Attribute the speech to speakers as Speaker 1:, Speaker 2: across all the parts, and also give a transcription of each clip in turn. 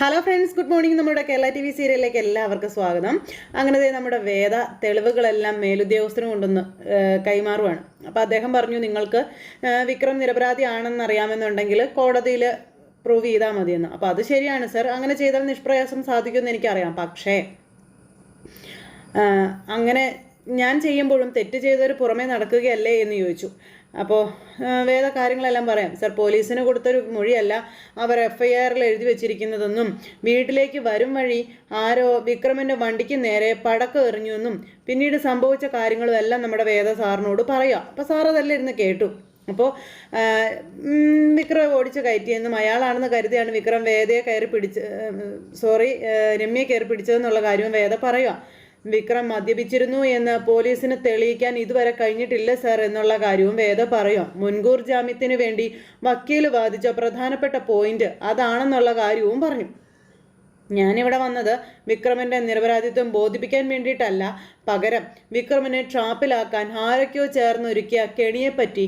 Speaker 1: Hello friends good morning നമ്മുടെ Kerala T V സീരിയലിലേക്ക് എല്ലാവർക്കും സ്വാഗതം. അങ്ങനെ നമ്മുടെ വേദ തെളിവുകളെല്ലാം മേലുദ്യോഗസ്ഥന് കൊണ്ടൊന്ന് കൈമാറുവാണ്. അപ്പോൾ അദ്ദേഹം പറഞ്ഞു നിങ്ങൾക്ക് വിക്രം നിരപരാധി ആണെന്ന് അറിയാമെന്നുണ്ടെങ്കിൽ കോടതിയിൽ പ്രൂവ് ചെയ്താൽ മതിയെന്ന്. അപ്പോൾ അത് ശരിയാണ് സർ അങ്ങനെ ചെയ്താൽ നിഷ്പ്രയാസം സാധിക്കുമെന്ന് എനിക്കറിയാം. പക്ഷേ അങ്ങനെ ഞാൻ ചെയ്യുമ്പോഴും തെറ്റ് ചെയ്തവർ പുറമേ നടക്കുകയല്ലേ എന്ന് ചോദിച്ചു. അപ്പോൾ വേറെ കാര്യങ്ങളെല്ലാം പറയാം. സർ പോലീസിന് കൊടുത്തൊരു മൊഴിയല്ല അവർ എഫ് ഐ ആറിൽ എഴുതി വെച്ചിരിക്കുന്നതെന്നും വീട്ടിലേക്ക് വരും വഴി ആരോ വിക്രമിന്റെ വണ്ടിക്ക് നേരെ പടക്കം എറിഞ്ഞുവെന്നും പിന്നീട് സംഭവിച്ച കാര്യങ്ങളും എല്ലാം നമ്മുടെ വേദ സാറിനോട് പറയാം. അപ്പോൾ സാർ അതെല്ലാം ഇരുന്ന് കേട്ടു. അപ്പോൾ വിക്രം ഓടിച്ച് കയറ്റിയെന്നും അയാളാണെന്ന് കരുതിയാണ് വിക്രം വേദയെ കയറി പിടിച്ച് സോറി രമ്യയെ കയറി പിടിച്ചതെന്നുള്ള കാര്യവും വേദ പറയുക. വിക്രം മദ്യപിച്ചിരുന്നു എന്ന് പോലീസിന് തെളിയിക്കാൻ ഇതുവരെ കഴിഞ്ഞിട്ടില്ല സർ എന്നുള്ള കാര്യവും വേദ പറയും. മുൻകൂർ ജാമ്യത്തിന് വേണ്ടി വക്കീൽ വാദിച്ച പ്രധാനപ്പെട്ട പോയിന്റ് അതാണെന്നുള്ള കാര്യവും പറഞ്ഞു ഞാനിവിടെ വന്നത് വിക്രമിന്റെ നിരപരാധിത്വം ബോധിപ്പിക്കാൻ വേണ്ടിയിട്ടല്ല പകരം വിക്രമിനെ ട്രാപ്പിലാക്കാൻ ആരൊക്കെയോ ചേർന്നൊരുക്കിയ കെണിയെപ്പറ്റി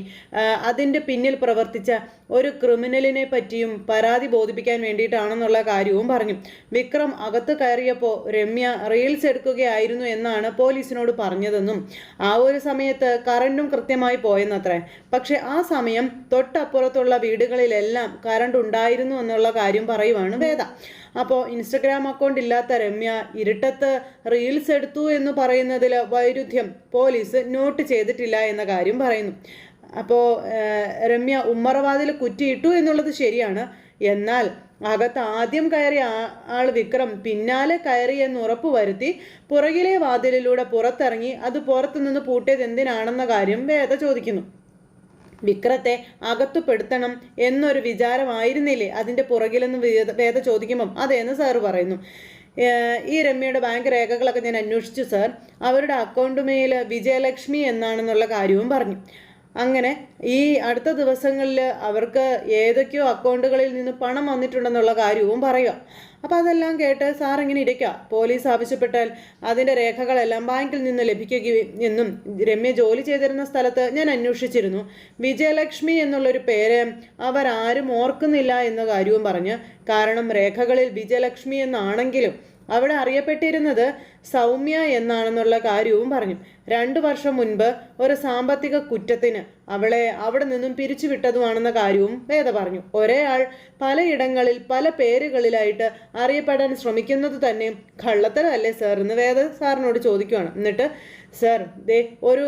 Speaker 1: അതിന്റെ പിന്നിൽ പ്രവർത്തിച്ച ഒരു ക്രിമിനലിനെ പറ്റിയും പരാതി ബോധിപ്പിക്കാൻ വേണ്ടിയിട്ടാണെന്നുള്ള കാര്യവും പറഞ്ഞു. വിക്രം അകത്ത് കയറിയപ്പോൾ രമ്യ റീൽസ് എടുക്കുകയായിരുന്നു എന്നാണ് പോലീസിനോട് പറഞ്ഞതെന്നും ആ ഒരു സമയത്ത് കറണ്ടും കൃത്യമായി പോയെന്നത്രേ. പക്ഷെ ആ സമയം തൊട്ടപ്പുറത്തുള്ള വീടുകളിലെല്ലാം കറണ്ട് ഉണ്ടായിരുന്നു എന്നുള്ള കാര്യം പറയുവാണ് വേദ. അപ്പോൾ ഇൻസ്റ്റഗ്രാം അക്കൗണ്ട് ഇല്ലാത്ത രമ്യ ഇരുട്ടത്ത് റീൽസ് എടുത്തു എന്ന് പറയുന്നതിൽ വൈരുദ്ധ്യം പോലീസ് നോട്ട് ചെയ്തിട്ടില്ല എന്ന കാര്യം പറയുന്നു. അപ്പോൾ രമ്യ ഉമ്മറവാതിൽ കുറ്റിയിട്ടു എന്നുള്ളത് ശരിയാണ്. എന്നാൽ അകത്ത് ആദ്യം കയറിയ ആൾ വിക്രം പിന്നാലെ കയറി എന്ന് ഉറപ്പ് വരുത്തി പുറകിലെ വാതിലിലൂടെ പുറത്തിറങ്ങി അത് പുറത്തുനിന്ന് പൂട്ടിയത് എന്തിനാണെന്ന കാര്യം വേദ ചോദിക്കുന്നു. വിക്രത്തെ അകത്തുപെടുത്തണം എന്നൊരു വിചാരമായിരുന്നില്ലേ? അതിന്റെ പുറകിലെന്ന് വേദ വേദ ചോദിക്കുമ്പം. അതേന്ന് സാറ് പറയുന്നു. ഈ രമ്യയുടെ ബാങ്ക് രേഖകളൊക്കെ ഞാൻ അന്വേഷിച്ചു സാർ. അവരുടെ അക്കൗണ്ട് മെയിൽ വിജയലക്ഷ്മി എന്നാണെന്നുള്ള കാര്യവും പറഞ്ഞു. അങ്ങനെ ഈ അടുത്ത ദിവസങ്ങളിൽ അവർക്ക് ഏതൊക്കെയോ അക്കൗണ്ടുകളിൽ നിന്ന് പണം വന്നിട്ടുണ്ടെന്നുള്ള കാര്യവും പറയുക. അപ്പോൾ അതെല്ലാം കേട്ട് സാർ ഇങ്ങനെ ഇരിക്കുക. പോലീസ് ആവശ്യപ്പെട്ടാൽ അതിന്റെ രേഖകളെല്ലാം ബാങ്കിൽ നിന്ന് ലഭിക്കുകയും എന്നും രമ്യ ജോലി ചെയ്തിരുന്ന സ്ഥലത്ത് ഞാൻ അന്വേഷിച്ചിരുന്നു. വിജയലക്ഷ്മി എന്നുള്ളൊരു പേര് അവരാരും ഓർക്കുന്നില്ല എന്ന കാര്യവും പറഞ്ഞ് കാരണം രേഖകളിൽ വിജയലക്ഷ്മി എന്നാണെങ്കിലും അവിടെ അറിയപ്പെട്ടിരുന്നത് സൗമ്യ എന്നാണെന്നുള്ള കാര്യവും പറഞ്ഞു. രണ്ടു വർഷം മുൻപ് ഒരു സാമ്പത്തിക കുറ്റത്തിന് അവളെ അവിടെ നിന്നും പിരിച്ചുവിട്ടതുമാണെന്ന കാര്യവും വേദ പറഞ്ഞു. ഒരേ ആൾ പലയിടങ്ങളിൽ പല പേരുകളിലായിട്ട് അറിയപ്പെടാൻ ശ്രമിക്കുന്നത് തന്നെ കള്ളത്തരല്ലേ സാർ എന്ന് വേദ സാറിനോട് ചോദിക്കുകയാണ് എന്നിട്ട് സർ ദേ ഒരു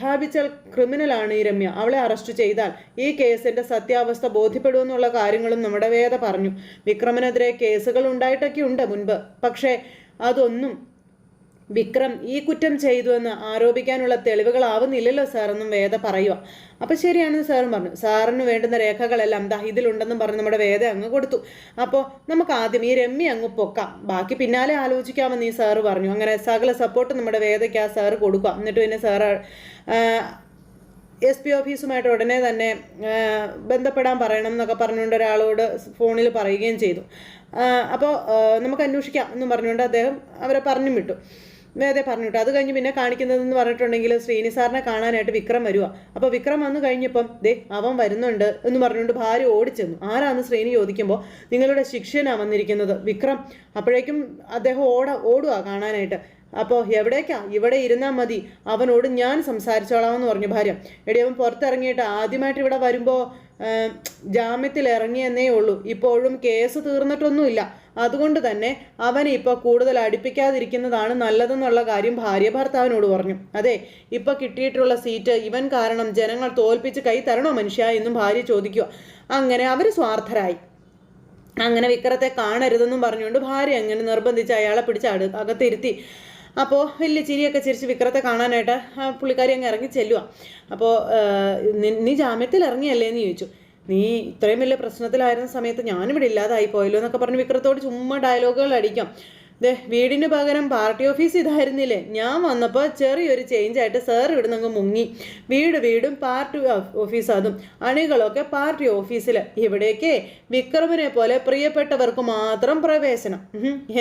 Speaker 1: ഹാബിച്ചൽ ക്രിമിനലാണ് ഈ രമ്യ. അവളെ അറസ്റ്റ് ചെയ്താൽ ഈ കേസിന്റെ സത്യാവസ്ഥ ബോധ്യപ്പെടുമെന്നുള്ള കാര്യങ്ങളും നമ്മുടെ വേദ പറഞ്ഞു. വിക്രമനെതിരെ കേസുകൾ ഉണ്ടായിട്ടൊക്കെ ഉണ്ട് മുൻപ്. പക്ഷേ അതൊന്നും വിക്രം ഈ കുറ്റം ചെയ്തു എന്ന് ആരോപിക്കാനുള്ള തെളിവുകളാവുന്നില്ലല്ലോ സാറെന്നും വേദ പറയുക അപ്പോൾ ശരിയാണെന്ന് സാറും പറഞ്ഞു. സാറിന് വേണ്ടുന്ന രേഖകളെല്ലാം ദാ ഇതിലുണ്ടെന്നും പറഞ്ഞ് നമ്മുടെ വേദ അങ്ങ് കൊടുത്തു. അപ്പോൾ നമുക്ക് ആദ്യം ഈ രമ്യ അങ്ങ് പൊക്കാം. ബാക്കി പിന്നാലെ ആലോചിക്കാമെന്ന് ഈ സാറ് പറഞ്ഞു. അങ്ങനെ സകല സപ്പോർട്ട് നമ്മുടെ വേദയ്ക്ക് ആ സാറ് കൊടുക്കുക. എന്നിട്ട് പിന്നെ സാറ് എസ് പി ഓഫീസുമായിട്ട് ഉടനെ തന്നെ ബന്ധപ്പെടാൻ പറയണം എന്നൊക്കെ പറഞ്ഞുകൊണ്ട് ഒരാളോട് ഫോണിൽ പറയുകയും ചെയ്തു. അപ്പോൾ നമുക്ക് അന്വേഷിക്കാം എന്നും പറഞ്ഞുകൊണ്ട് അദ്ദേഹം അവരെ പറഞ്ഞു വിട്ടു. വേദേ പറഞ്ഞു കേട്ടോ അത് കഴിഞ്ഞ് പിന്നെ കാണിക്കുന്നതെന്ന് പറഞ്ഞിട്ടുണ്ടെങ്കിൽ ശ്രീനി സാറിനെ കാണാനായിട്ട് വിക്രം വരുക അപ്പോൾ വിക്രം വന്നു കഴിഞ്ഞപ്പം ദേ അവൻ വരുന്നുണ്ട് എന്ന് പറഞ്ഞുകൊണ്ട് ഭാര്യ ഓടിച്ചെന്നു. ആരാന്ന് ശ്രീനി ചോദിക്കുമ്പോൾ നിങ്ങളുടെ ശിക്ഷനാണ് വന്നിരിക്കുന്നത് വിക്രം. അപ്പോഴേക്കും അദ്ദേഹം ഓട ഓടുക കാണാനായിട്ട്. അപ്പോൾ എവിടേക്കാ? ഇവിടെ ഇരുന്നാൽ മതി. അവനോട് ഞാൻ സംസാരിച്ചോളാം എന്ന് പറഞ്ഞു ഭാര്യ. എടി അവൻ പുറത്തിറങ്ങിയിട്ട് ആദ്യമായിട്ട് ഇവിടെ വരുമ്പോൾ ജാമ്യത്തിൽ ഇറങ്ങിയെന്നേ ഉള്ളൂ. ഇപ്പോഴും കേസ് തീർന്നിട്ടൊന്നുമില്ല. അതുകൊണ്ട് തന്നെ അവനെ ഇപ്പോൾ കൂടുതൽ അടുപ്പിക്കാതിരിക്കുന്നതാണ് നല്ലതെന്നുള്ള കാര്യം ഭാര്യ ഭർത്താവിനോട് പറഞ്ഞു. അതെ ഇപ്പോൾ കിട്ടിയിട്ടുള്ള സീറ്റ് ഇവൻ കാരണം ജനങ്ങൾ തോൽപ്പിച്ച് കൈ തരണോ മനുഷ്യ എന്നും ഭാര്യ ചോദിക്കുക. അങ്ങനെ അവർ സ്വാർത്ഥരായി. അങ്ങനെ വിക്രത്തെ കാണരുതെന്നും പറഞ്ഞുകൊണ്ട് ഭാര്യ അങ്ങനെ നിർബന്ധിച്ച് അയാളെ പിടിച്ച് അകത്തിരുത്തി. അപ്പോൾ വലിയ ചിരിയൊക്കെ ചിരിച്ച് വിക്രത്തെ കാണാനായിട്ട് പുള്ളിക്കാരി അങ്ങ് ഇറങ്ങി ചെല്ലുക അപ്പോൾ നീ ജാമ്യത്തിൽ ഇറങ്ങിയല്ലേ എന്ന് ചോദിച്ചു. നീ ഇത്രയും വലിയ പ്രശ്നത്തിലായിരുന്ന സമയത്ത് ഞാനിവിടെ ഇല്ലാതായി പോയല്ലോ എന്നൊക്കെ പറഞ്ഞ് വിക്രത്തോട് ചുമ്മാ ഡയലോഗുകൾ അടിക്കാം. ദേ വീടിന് പകരം പാർട്ടി ഓഫീസ് ഇതായിരുന്നില്ലേ? ഞാൻ വന്നപ്പോൾ ചെറിയൊരു ചേഞ്ച് ആയിട്ട് സാർ ഇവിടെ നിന്ന് മുങ്ങി. വീട് വീടും പാർട്ടി ഓഫീസ് അതും അണികളൊക്കെ പാർട്ടി ഓഫീസിൽ ഇവിടേക്ക് വിക്രമിനെ പോലെ പ്രിയപ്പെട്ടവർക്ക് മാത്രം പ്രവേശനം.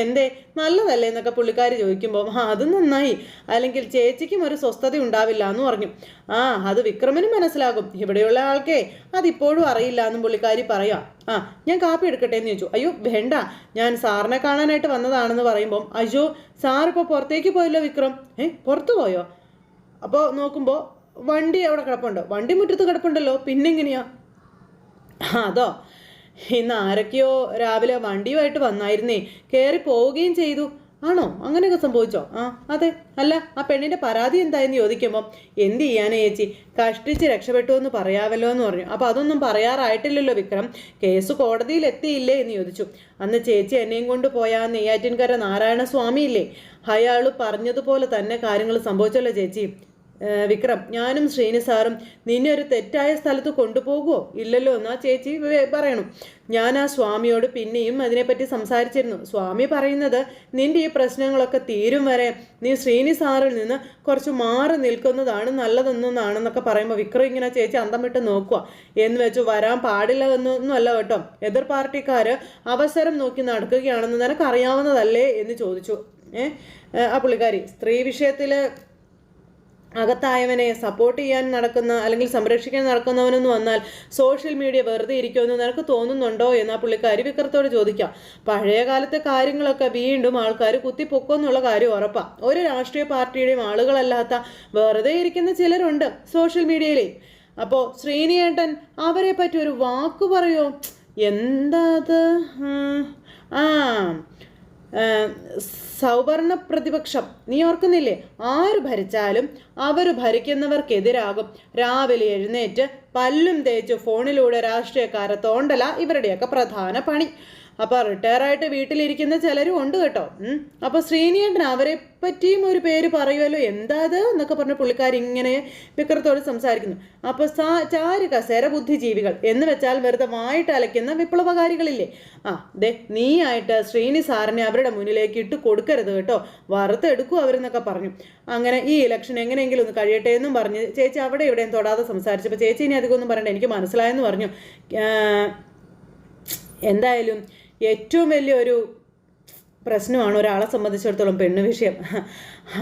Speaker 1: എന്തേ? നല്ലതല്ലേ എന്നൊക്കെ പുള്ളിക്കാർ ചോദിക്കുമ്പോൾ അത് നന്നായി. അല്ലെങ്കിൽ ചേച്ചിക്കും ഒരു സ്വസ്ഥത ഉണ്ടാവില്ല എന്ന് പറഞ്ഞു. ആ അത് വിക്രമിന് മനസ്സിലാകും. ഇവിടെയുള്ള ആൾക്കേ അതിപ്പോഴും അറിയില്ല എന്നും പുള്ളിക്കാരി പറയാം. ആ ഞാൻ കാപ്പി എടുക്കട്ടെ എന്ന് ചോദിച്ചു. അയ്യോ വേണ്ട. ഞാൻ സാറിനെ കാണാനായിട്ട് വന്നതാണെന്ന് പറയുമ്പം അയ്യോ സാറിപ്പോൾ പുറത്തേക്ക് പോയല്ലോ വിക്രം. ഏ പുറത്തു പോയോ? അപ്പോൾ നോക്കുമ്പോൾ വണ്ടി അവിടെ കിടപ്പുണ്ടോ. വണ്ടി മുറ്റത്ത് കിടപ്പുണ്ടല്ലോ പിന്നെങ്ങനെയാ? അതോ ഇന്ന് ആരൊക്കെയോ രാവിലെ വണ്ടിയുമായിട്ട് വന്നായിരുന്നേ. കയറി പോവുകയും ചെയ്തു. ആണോ? അങ്ങനെയൊക്കെ സംഭവിച്ചോ? ആ അതെ. അല്ല ആ പെണ്ണിന്റെ പരാതി എന്തായെന്ന് ചോദിക്കുമ്പം എന്ത് ചെയ്യാനേ ചേച്ചി? കഷ്ടിച്ച് രക്ഷപ്പെട്ടു എന്ന് പറയാവല്ലോ എന്ന് പറഞ്ഞു. അപ്പോൾ അതൊന്നും പറയാറായിട്ടില്ലല്ലോ വിക്രം. കേസ് കോടതിയിൽ എത്തിയില്ലേ എന്ന് ചോദിച്ചു. അന്ന് ചേച്ചി എന്നെയും കൊണ്ട് പോയ നെയ്യാറ്റിൻകര നാരായണ സ്വാമി ഇല്ലേ അയാൾ പറഞ്ഞതുപോലെ തന്നെ കാര്യങ്ങൾ സംഭവിച്ചല്ലോ ചേച്ചി. വിക്രം ഞാനും ശ്രീനി സാറും നിന്നെ ഒരു തെറ്റായ സ്ഥലത്ത് കൊണ്ടുപോകുമോ ഇല്ലല്ലോ എന്നാ ചേച്ചി പറയണം. ഞാൻ ആ സ്വാമിയോട് പിന്നെയും അതിനെപ്പറ്റി സംസാരിച്ചിരുന്നു. സ്വാമി പറയുന്നത് നിന്റെ ഈ പ്രശ്നങ്ങളൊക്കെ തീരും വരെ നീ ശ്രീനി സാറിൽ നിന്ന് കുറച്ച് മാറി നിൽക്കുന്നതാണ് നല്ലതെന്നാണെന്നൊക്കെ പറയുമ്പോൾ വിക്രം ഇങ്ങനെ ചേച്ചി അന്തം വിട്ട് നോക്കുക എന്ന് വെച്ചു വരാൻ പാടില്ല എന്നൊന്നുമല്ല കേട്ടോ. എതിർ പാർട്ടിക്കാർ അവസരം നോക്കി നടക്കുകയാണെന്ന് നിനക്കറിയാവുന്നതല്ലേ എന്ന് ചോദിച്ചു. ഏഹ് ആ പുള്ളിക്കാരി സ്ത്രീ വിഷയത്തിൽ അകത്തായവനെ സപ്പോർട്ട് ചെയ്യാൻ നടക്കുന്ന അല്ലെങ്കിൽ സംരക്ഷിക്കാൻ നടക്കുന്നവനെന്ന് വന്നാൽ സോഷ്യൽ മീഡിയ വെറുതെ ഇരിക്കുമെന്ന് നിനക്ക് തോന്നുന്നുണ്ടോ എന്ന് ആ പുള്ളിക്കാരി വിക്രത്തോട് ചോദിക്കാം. പഴയ കാലത്തെ കാര്യങ്ങളൊക്കെ വീണ്ടും ആൾക്കാർ കുത്തിപ്പൊക്കുമെന്നുള്ള കാര്യം ഉറപ്പാണ് ഒരു രാഷ്ട്രീയ പാർട്ടിയുടെയും ആളുകളല്ലാത്ത വെറുതെ ഇരിക്കുന്ന ചിലരുണ്ട് സോഷ്യൽ മീഡിയയിലെ അപ്പോൾ ശ്രീനിയേട്ടൻ അവരെ പറ്റി ഒരു വാക്ക് പറയോ? എന്താ അത്? ആ, സൗവർണ പ്രതിപക്ഷം. നീ ഓർക്കുന്നില്ലേ ആര് ഭരിച്ചാലും അവർ ഭരിക്കുന്നവർക്കെതിരാകും. രാവിലെ എഴുന്നേറ്റ് പല്ലും തേച്ച് ഫോണിലൂടെ രാഷ്ട്രീയക്കാരെ തോണ്ടല ഇവരുടെയൊക്കെ പ്രധാന പണി. അപ്പോൾ റിട്ടയറായിട്ട് വീട്ടിലിരിക്കുന്ന ചിലരും ഉണ്ട് കേട്ടോ. അപ്പോൾ ശ്രീനിയേട്ടൻ അവരെ പറ്റിയും ഒരു പേര് പറയുമല്ലോ എന്താ അത്? എന്നൊക്കെ പറഞ്ഞ പുള്ളിക്കാരി ഇങ്ങനെ വിക്രത്തോട് സംസാരിക്കുന്നു. അപ്പോൾ സാ കസേര ബുദ്ധിജീവികൾ എന്ന് വെച്ചാൽ വെറുതെ വായിട്ട് അലയ്ക്കുന്ന വിപ്ലവകാരികളില്ലേ. ആ ദേ ആയിട്ട് ശ്രീനി സാറിനെ അവരുടെ മുന്നിലേക്ക് ഇട്ട് കൊടുക്കരുത് കേട്ടോ. വറുത്തെടുക്കും അവരെന്നൊക്കെ പറഞ്ഞു. അങ്ങനെ ഈ ഇലക്ഷൻ എങ്ങനെയെങ്കിലും ഒന്ന് കഴിയട്ടെ എന്നും പറഞ്ഞ് ചേച്ചി അവിടെ ഇവിടെയും തൊടാതെ സംസാരിച്ചപ്പോൾ ചേച്ചി ഇനി അധികം ഒന്നും പറയണ്ട. എനിക്ക് മനസ്സിലായെന്ന് പറഞ്ഞു. എന്തായാലും ഏറ്റവും വലിയൊരു പ്രശ്നമാണ് ഒരാളെ സംബന്ധിച്ചിടത്തോളം പെണ്ണ് വിഷയം.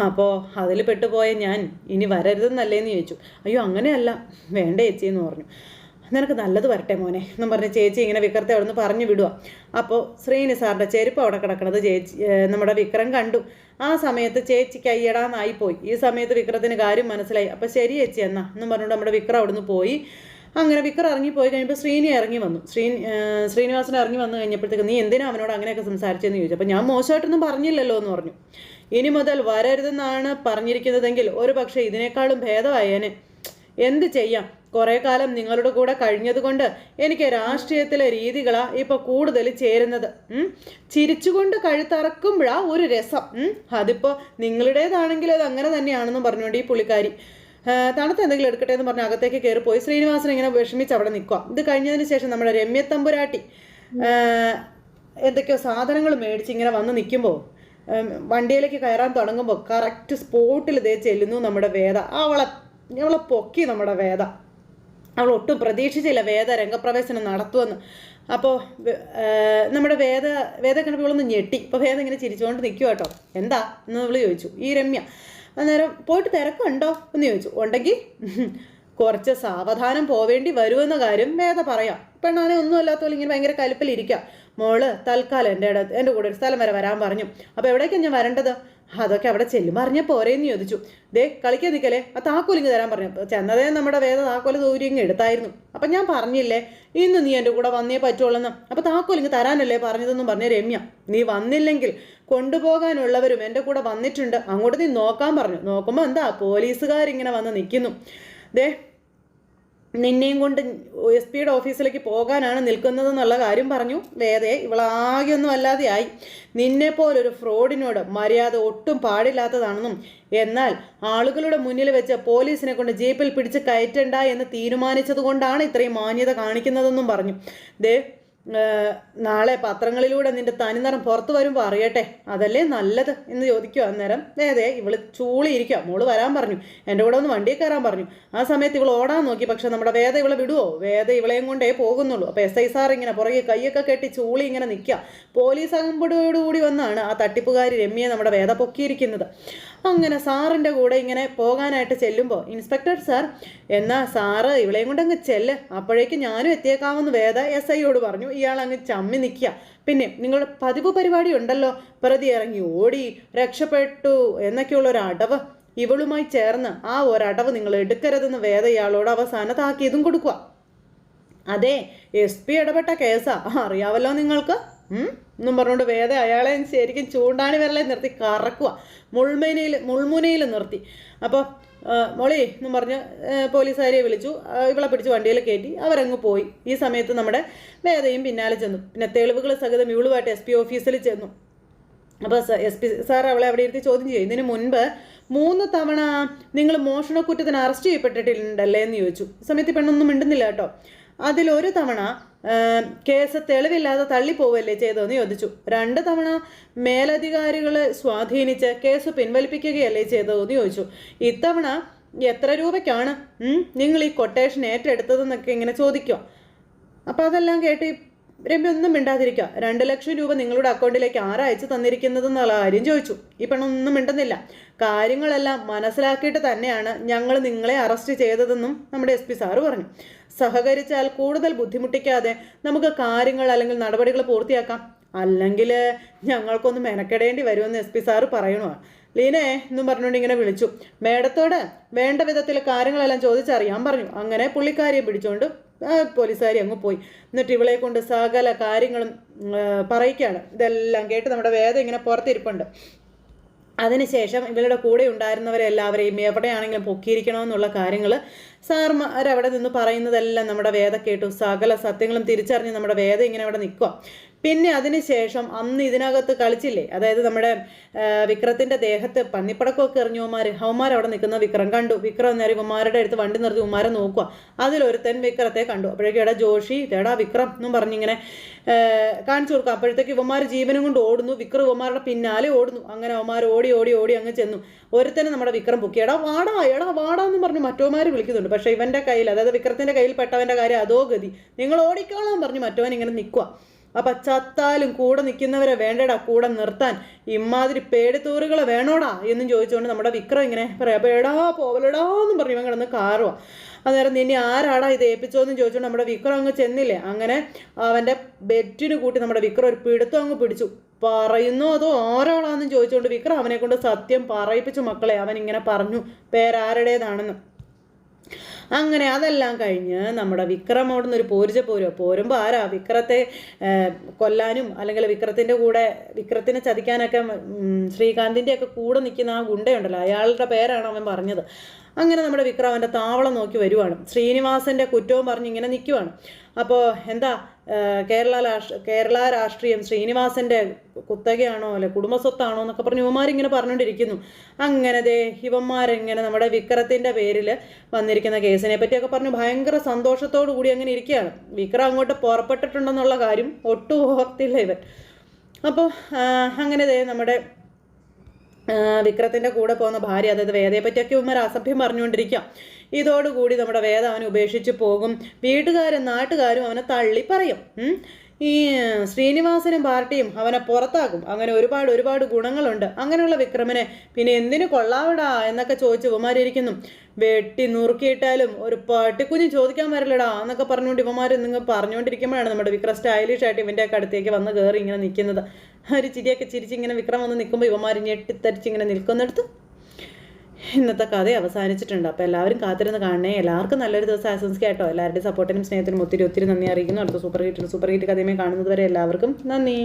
Speaker 1: അപ്പോൾ അതിൽ പെട്ടുപോയ ഞാൻ ഇനി വരരുതെന്നല്ലേന്ന് ചോദിച്ചു. അയ്യോ അങ്ങനെയല്ല. വേണ്ട ചേച്ചി എന്ന് പറഞ്ഞു. നിനക്ക് നല്ലത് വരട്ടെ മോനെ എന്നും പറഞ്ഞ് ചേച്ചി ഇങ്ങനെ വിക്രത്തെ അവിടെ നിന്ന് പറഞ്ഞു വിടുക അപ്പോൾ ശ്രീനി സാറിന്റെ ചെരുപ്പ് അവിടെ കിടക്കണത് ചേച്ചി നമ്മുടെ വിക്രം കണ്ടു. ആ സമയത്ത് ചേച്ചി അയ്യടാന്നായിപ്പോയി ഈ സമയത്ത് വിക്രത്തിന് കാര്യം മനസ്സിലായി. അപ്പോൾ ശരി ചേച്ചി എന്നാ. എന്നും പറഞ്ഞുകൊണ്ട് നമ്മുടെ വിക്രം അവിടെ നിന്ന് പോയി. അങ്ങനെ വിക്കർ ഇറങ്ങി പോയി കഴിഞ്ഞപ്പോൾ ശ്രീനി ഇറങ്ങി വന്നു. ശ്രീ ശ്രീനിവാസൻ ഇറങ്ങി വന്നു കഴിഞ്ഞപ്പോഴത്തേക്ക് നീ എന്തിനാ അവനോട് അങ്ങനെയൊക്കെ സംസാരിച്ചതെന്ന് ചോദിച്ചു. അപ്പോൾ ഞാൻ മോശമായിട്ടൊന്നും പറഞ്ഞില്ലല്ലോ എന്ന് പറഞ്ഞു. ഇനി മുതൽ വരരുതെന്നാണ് പറഞ്ഞിരിക്കുന്നതെങ്കിൽ ഒരു പക്ഷേ ഇതിനേക്കാളും ഭേദമായേനെ എന്ത് ചെയ്യാം? കുറേ കാലം നിങ്ങളുടെ കൂടെ കഴിഞ്ഞതുകൊണ്ട് എനിക്ക് രാഷ്ട്രീയത്തിലെ രീതികളാണ് ഇപ്പൊ കൂടുതൽ ചേരുന്നത്. ചിരിച്ചുകൊണ്ട് കഴുത്തറക്കുമ്പോഴാ ഒരു രസം. ഉം. അതിപ്പോ നിങ്ങളുടേതാണെങ്കിൽ അത് അങ്ങനെ തന്നെയാണെന്ന് പറഞ്ഞുകൊണ്ട് ഈ പുള്ളിക്കാരി തണുത്ത് എന്തെങ്കിലും എടുക്കട്ടെ എന്ന് പറഞ്ഞ് അകത്തേക്ക് കയറി പോയി. ശ്രീനിവാസൻ ഇങ്ങനെ വിഷമിച്ച് അവിടെ നിൽക്കുക ഇത് കഴിഞ്ഞതിന് ശേഷം നമ്മുടെ രമ്യ തമ്പുരാട്ടി എന്തൊക്കെയോ സാധനങ്ങൾ മേടിച്ച് ഇങ്ങനെ വന്ന് നിൽക്കുമ്പോൾ വണ്ടിയിലേക്ക് കയറാൻ തുടങ്ങുമ്പോൾ കറക്റ്റ് സ്പോട്ടിൽ ഇതേ ചെല്ലുന്നു നമ്മുടെ വേദ. അവളെ അവളെ പൊക്കി നമ്മുടെ വേദ. അവൾ ഒട്ടും പ്രതീക്ഷിച്ചില്ല വേദ രംഗപ്രവേശനം നടത്തുമെന്ന്. അപ്പോൾ നമ്മുടെ വേദ വേദ കണ്ടപ്പോൾ ഞെട്ടി. ഇപ്പോൾ വേദ ഇങ്ങനെ ചിരിച്ചുകൊണ്ട് നിൽക്കുക കേട്ടോ. എന്താ? എന്ന് നമ്മൾ ചോദിച്ചു. ഈ രമ്യ അന്നേരം പോയിട്ട് തിരക്കുണ്ടോ? എന്ന് ചോദിച്ചു. ഉണ്ടെങ്കിൽ കുറച്ച് സാവധാനം പോവേണ്ടി വരുമെന്ന കാര്യം വേദ പറയാം. പെണ്ണാനെ ഒന്നും അല്ലാത്ത പോലെ ഇങ്ങനെ ഭയങ്കര കലിപ്പിലിരിക്കുക മോൾ തൽക്കാലം എന്റെ ഇടത്ത് എന്റെ കൂടെ ഒരു സ്ഥലം വരെ വരാൻ പറഞ്ഞു. അപ്പോൾ എവിടേക്കാണ് ഞാൻ വരേണ്ടത്? അതൊക്കെ അവിടെ ചെല്ലുമ്പോൾ അറിഞ്ഞ പോരേന്ന് ചോദിച്ചു. ദേ കളിക്കാൻ നിൽക്കലേ ആ താക്കോലിങ് തരാൻ പറഞ്ഞു. ചെന്നതേ നമ്മുടെ വേദ താക്കോൽ ദൂരിങ് എടുത്തായിരുന്നു. അപ്പം ഞാൻ പറഞ്ഞില്ലേ ഇന്ന് നീ എന്റെ കൂടെ വന്നേ പറ്റുള്ളൂ എന്ന് അപ്പോൾ താക്കോലിങ് തരാനല്ലേ പറഞ്ഞതെന്നും പറഞ്ഞ രമ്യ. നീ വന്നില്ലെങ്കിൽ കൊണ്ടുപോകാനുള്ളവരും എന്റെ കൂടെ വന്നിട്ടുണ്ട്. അങ്ങോട്ട് നീ നോക്കാൻ പറഞ്ഞു. നോക്കുമ്പോൾ എന്താ പോലീസുകാരിങ്ങനെ വന്ന് നിൽക്കുന്നു ദേ നിന്നെയും കൊണ്ട് എസ് പിയുടെ ഓഫീസിലേക്ക് പോകാനാണ് നിൽക്കുന്നതെന്നുള്ള കാര്യം പറഞ്ഞു. വേദയെ ഇവളാകെയൊന്നും അല്ലാതെയായി. നിന്നെപ്പോലൊരു ഫ്രോഡിനോട് മര്യാദ ഒട്ടും പാടില്ലാത്തതാണെന്നും എന്നാൽ ആളുകളുടെ മുന്നിൽ വെച്ച് പോലീസിനെ കൊണ്ട് ജീപ്പിൽ പിടിച്ച് കയറ്റണ്ട എന്ന് തീരുമാനിച്ചതുകൊണ്ടാണ് ഇത്രയും മാന്യത കാണിക്കുന്നതെന്നും പറഞ്ഞു. ദേ നാളെ പത്രങ്ങളിലൂടെ നിന്റെ തനിനിറം പുറത്തു വരുമ്പോൾ അറിയട്ടെ. അതല്ലേ നല്ലത് എന്ന് ചോദിക്കുക അന്നേരം. അതെ ഇവൾ ചൂളിയിരിക്കുക മോൾ വരാൻ പറഞ്ഞു. എന്റെ കൂടെ ഒന്ന് വണ്ടിയിൽ കയറാൻ പറഞ്ഞു. ആ സമയത്ത് ഇവൾ ഓടാൻ നോക്കി. പക്ഷെ നമ്മുടെ വേദ ഇവളെ വിടുവോ? വേദ ഇവളെയും കൊണ്ടേ പോകുന്നുള്ളൂ. അപ്പോൾ എസ് ഐ സാർ ഇങ്ങനെ പുറകെ കൈയൊക്കെ കെട്ടി ചൂളി ഇങ്ങനെ നിൽക്കുക പോലീസ് അകമ്പടിയോടുകൂടി വന്നാണ് ആ തട്ടിപ്പുകാരി രമ്യയെ നമ്മുടെ വേദ പൊക്കിയിരിക്കുന്നത്. അങ്ങനെ സാറിന്റെ കൂടെ ഇങ്ങനെ പോകാനായിട്ട് ചെല്ലുമ്പോൾ ഇൻസ്പെക്ടർ സാർ എന്നാ സാറ് ഇവളെയും കൊണ്ട് അങ്ങ് ചെല്ല്. അപ്പോഴേക്കും ഞാനും എത്തിയേക്കാമെന്ന് വേദ എസ് ഐയോട് പറഞ്ഞു. ഇയാൾ അങ്ങ് ചമ്മി നിൽക്കുക പിന്നെ നിങ്ങളുടെ പതിവ് പരിപാടി ഉണ്ടല്ലോ. പ്രതി ഇറങ്ങി ഓടി രക്ഷപ്പെട്ടു എന്നൊക്കെയുള്ള ഒരു അടവ്. ഇവളുമായി ചേർന്ന് ആ ഒരടവ് നിങ്ങൾ എടുക്കരുതെന്ന് വേദ ഇയാളോട് അവസാന താക്കീതും കൊടുക്കുക അതെ എസ് പി ഇടപെട്ട കേസാ. അറിയാവല്ലോ നിങ്ങൾക്ക്? എന്നും പറഞ്ഞുകൊണ്ട് വേദ അയാളെ ശരിക്കും ചൂണ്ടാണി വിരലെ നിർത്തി കറക്കുക മുൾമുനയിൽ മുൾമുനയിൽ നിർത്തി. അപ്പോൾ മോളി എന്നും പറഞ്ഞ് പോലീസുകാരെ വിളിച്ചു. ഇവളെ പിടിച്ച് വണ്ടിയിൽ കയറ്റി അവരങ്ങ് പോയി. ഈ സമയത്ത് നമ്മുടെ വേദയും പിന്നാലെ ചെന്നു. പിന്നെ തെളിവുകൾ സഹിതം ഇവളുമായിട്ട് എസ് പി ഓഫീസിൽ ചെന്നു. അപ്പോൾ എസ് പി സാർ അവളെ അവിടെ ഇരുത്തി ചോദ്യം ചെയ്യും. ഇതിന് മുൻപ് മൂന്ന് തവണ നിങ്ങൾ മോഷണക്കുറ്റത്തിന് അറസ്റ്റ് ചെയ്യപ്പെട്ടിട്ടുണ്ടല്ലേ എന്ന് ചോദിച്ചു. സമയത്ത് പെണ്ണൊന്നും മിണ്ടുന്നില്ല കേട്ടോ. അതിലൊരു തവണ കേസ് തെളിവില്ലാതെ തള്ളിപ്പോവല്ലേ ചെയ്തതെന്ന് ചോദിച്ചു. രണ്ട് തവണ മേലധികാരികളെ സ്വാധീനിച്ച് കേസ് പിൻവലിപ്പിക്കുകയല്ലേ ചെയ്തതെന്ന് ചോദിച്ചു. ഇത്തവണ എത്ര രൂപയ്ക്കാണ്? നിങ്ങൾ ഈ കൊട്ടേഷൻ ഏറ്റെടുത്തതെന്നൊക്കെ ഇങ്ങനെ ചോദിക്കുക അപ്പോൾ അതെല്ലാം കേട്ട് രമ്യ ഒന്നും മിണ്ടാതിരിക്കുക രണ്ട് ലക്ഷം രൂപ നിങ്ങളുടെ അക്കൗണ്ടിലേക്ക് ആരാ തന്നിരിക്കുന്നത് തന്നിരിക്കുന്നതെന്നുള്ള കാര്യം ചോദിച്ചു. ഈ പെണ്ണൊന്നും മിണ്ടുന്നില്ല. കാര്യങ്ങളെല്ലാം മനസ്സിലാക്കിയിട്ട് തന്നെയാണ് ഞങ്ങൾ നിങ്ങളെ അറസ്റ്റ് ചെയ്തതെന്നും നമ്മുടെ എസ് പി സാറ് പറഞ്ഞു. സഹകരിച്ചാൽ കൂടുതൽ ബുദ്ധിമുട്ടിക്കാതെ നമുക്ക് കാര്യങ്ങൾ അല്ലെങ്കിൽ നടപടികൾ പൂർത്തിയാക്കാം. അല്ലെങ്കിൽ ഞങ്ങൾക്കൊന്ന് മെനക്കെടേണ്ടി വരുമെന്ന് എസ് പി സാറ് പറയണോ ലീനേ എന്നും പറഞ്ഞുകൊണ്ട് ഇങ്ങനെ വിളിച്ചു. മേഡത്തോട് വേണ്ട വിധത്തിൽ കാര്യങ്ങളെല്ലാം ചോദിച്ചറിയാൻ പറഞ്ഞു. അങ്ങനെ പുള്ളിക്കാരിയെ പിടിച്ചുകൊണ്ട് പോലീസുകാരി അങ്ങ് പോയി. എന്നിട്ട് ഇവളെ കൊണ്ട് സകല കാര്യങ്ങളും പറയിക്കുകയാണ് ഇതെല്ലാം കേട്ട് നമ്മുടെ വേദം ഇങ്ങനെ പുറത്തിരിപ്പുണ്ട്. അതിനുശേഷം ഇവരുടെ കൂടെ ഉണ്ടായിരുന്നവരെല്ലാവരെയും എവിടെയാണെങ്കിലും പൊക്കിയിരിക്കണമെന്നുള്ള കാര്യങ്ങൾ സാർമാരവിടെ നിന്ന് പറയുന്നതെല്ലാം നമ്മുടെ വേദ കേട്ടു. സകല സത്യങ്ങളും തിരിച്ചറിഞ്ഞ് നമ്മുടെ വേദ ഇങ്ങനെ അവിടെ നിൽക്കുക പിന്നെ അതിനുശേഷം അന്ന് ഇതിനകത്ത് കളിച്ചില്ലേ? അതായത് നമ്മുടെ വിക്രത്തിന്റെ ദേഹത്ത് പന്നിപ്പടക്കമൊക്കെ എറിഞ്ഞു ഉമാർ ഹൗമാർ അവിടെ നിൽക്കുന്ന വിക്രം കണ്ടു. വിക്രം നേരെ ഉമാരുടെ അടുത്ത് വണ്ടി നിർത്തി ഉമാരെ നോക്കുക. അതിലൊരുത്തൻ വിക്രത്തെ കണ്ടു. അപ്പോഴേക്കും എടാ ജോഷി തേടാ വിക്രം എന്നും പറഞ്ഞിങ്ങനെ കാണിച്ചു കൊടുക്കുക. അപ്പോഴത്തേക്ക് ഇവന്മാർ ജീവനും കൊണ്ട് ഓടുന്നു. വിക്രം ഇവന്മാരുടെ പിന്നാലെ ഓടുന്നു. അങ്ങനെ അവന്മാർ ഓടി ഓടി ഓടി അങ്ങ് ചെന്നു. ഒരുത്തനെ നമ്മുടെ വിക്രം പൊക്കി. എടാ വാടാ എടാ വാടാ എന്ന് പറഞ്ഞു മറ്റോമാർ വിളിക്കുന്നുണ്ട്. പക്ഷേ ഇവന്റെ കയ്യിൽ അതായത് വിക്രത്തിന്റെ കയ്യിൽ പെട്ടവന്റെ കാര്യം അതോ ഗതി. നിങ്ങൾ ഓടിക്കോളാം പറഞ്ഞു മറ്റവൻ ഇങ്ങനെ നിൽക്കുക. അപ്പൊ ചത്താലും കൂടെ നിൽക്കുന്നവരെ വേണ്ടടാ കൂടെ നിർത്താൻ. ഇമാതിരി പേടിത്തൂറുകൾ വേണോടാ എന്നും ചോദിച്ചുകൊണ്ട് നമ്മുടെ വിക്രം ഇങ്ങനെ പറയാം അപ്പൊ എടാ പോവലടാ എന്നും പറഞ്ഞു ഇവൻ കിടന്ന് കാറുവാ. അന്നേരം നിന്നെ ആരാടാ ഇത് ഏൽപ്പിച്ചോന്നും ചോദിച്ചുകൊണ്ട് നമ്മുടെ വിക്രം അങ്ങ് ചെന്നില്ലേ? അങ്ങനെ അവന്റെ ബെറ്റിന് കൂട്ടി നമ്മുടെ വിക്രം ഒരു പിടുത്തം അങ്ങ് പിടിച്ചു. പറയുന്നു അതോ ആരാളാന്നും ചോദിച്ചുകൊണ്ട് വിക്രം അവനെ കൊണ്ട് സത്യം പറയിപ്പിച്ചു മക്കളെ. അവൻ ഇങ്ങനെ പറഞ്ഞു പേരാരുടേതാണെന്ന്. അങ്ങനെ അതെല്ലാം കഴിഞ്ഞ് നമ്മുടെ വിക്രം അവിടെ ഒരു പോരിച്ച പോരുക പോരുമ്പോൾ ആരാ? വിക്രത്തെ കൊല്ലാനും അല്ലെങ്കിൽ വിക്രത്തിന്റെ കൂടെ വിക്രത്തിനെ ചതിക്കാനൊക്കെ ശ്രീകാന്തിന്റെയൊക്കെ കൂടെ നിൽക്കുന്ന ആ ഗുണ്ടയുണ്ടല്ലോ. അയാളുടെ പേരാണ് അവൻ പറഞ്ഞത്. അങ്ങനെ നമ്മുടെ വിക്രം താവളം നോക്കി വരുവാണ്. ശ്രീനിവാസന്റെ കുറ്റവും പറഞ്ഞ് ഇങ്ങനെ നിൽക്കുവാണ് അപ്പോൾ എന്താ കേരള രാഷ്ട്ര കേരള രാഷ്ട്രീയം ശ്രീനിവാസന്റെ കുത്തകയാണോ അല്ലെ കുടുംബസ്വത്താണോ എന്നൊക്കെ പറഞ്ഞ് ഇവന്മാരിങ്ങനെ പറഞ്ഞുകൊണ്ടിരിക്കുന്നു അങ്ങനെ ദേ ഇവന്മാരിങ്ങനെ നമ്മുടെ വിക്രത്തിന്റെ പേരിൽ വന്നിരിക്കുന്ന കേസിനെ പറ്റിയൊക്കെ പറഞ്ഞ് ഭയങ്കര സന്തോഷത്തോടു കൂടി അങ്ങനെ ഇരിക്കുകയാണ്. വിക്രം അങ്ങോട്ട് പുറപ്പെട്ടിട്ടുണ്ടെന്നുള്ള കാര്യം ഒട്ടും ഓർത്തില്ല ഇവൻ. അപ്പോൾ അങ്ങനെ ദേ നമ്മുടെ ആ, വിക്രത്തിന്റെ കൂടെ പോകുന്ന ഭാര്യ അതായത് വേദയെ പറ്റിയൊക്കെ ഉമ്മർ അസഭ്യം പറഞ്ഞുകൊണ്ടിരിക്കുക. ഇതോടുകൂടി നമ്മുടെ വേദ അവനെ ഉപേക്ഷിച്ച് പോകും. വീട്ടുകാരും നാട്ടുകാരും അവനെ തള്ളി പറയും ഈ ശ്രീനിവാസനും പാർട്ടിയും അവനെ പുറത്താക്കും. അങ്ങനെ ഒരുപാട് ഒരുപാട് ഗുണങ്ങളുണ്ട്. അങ്ങനെയുള്ള വിക്രമനെ പിന്നെ എന്തിനു കൊള്ളാവിടാ എന്നൊക്കെ ചോദിച്ച് ഇവന്മാരിയ്ക്കുന്നു വെട്ടി നുറുക്കിയിട്ടാലും ഒരു പട്ടിക്കുഞ്ഞ് ചോദിക്കാൻ വരില്ലടാ എന്നൊക്കെ പറഞ്ഞുകൊണ്ട് ഇവമാർ നിങ്ങൾ പറഞ്ഞുകൊണ്ടിരിക്കുമ്പോഴാണ് നമ്മുടെ വിക്രം സ്റ്റൈലിഷ് ആയിട്ട് ഇവന്റെ ഒക്കെ അടുത്തേക്ക് വന്ന് കയറി ഇങ്ങനെ നിൽക്കുന്നത്. ഒരു ചിരിയൊക്കെ ചിരിച്ച് ഇങ്ങനെ വിക്രം വന്ന് നിൽക്കുമ്പോൾ ഇവന്മാർ ഞെട്ടിത്തരിച്ചിങ്ങനെ നിൽക്കുന്നിടത്ത് ഇന്നത്തെ കഥ അവസാനിച്ചിട്ടുണ്ട്. അപ്പോൾ എല്ലാവരും കാത്തിരുന്ന് കാണണേ. എല്ലാവർക്കും നല്ലൊരു ദിവസം ആശംസിക്കാട്ടോ എല്ലാവരുടെയും സപ്പോർട്ടിനും സ്നേഹത്തിനും ഒത്തിരി ഒത്തിരി നന്ദി അറിയിക്കുന്നു. അടുത്ത സൂപ്പർ ഹിറ്റ് സൂപ്പർ ഹിറ്റ് കഥയുമായി കാണുന്നത് വരെ എല്ലാവർക്കും നന്ദി.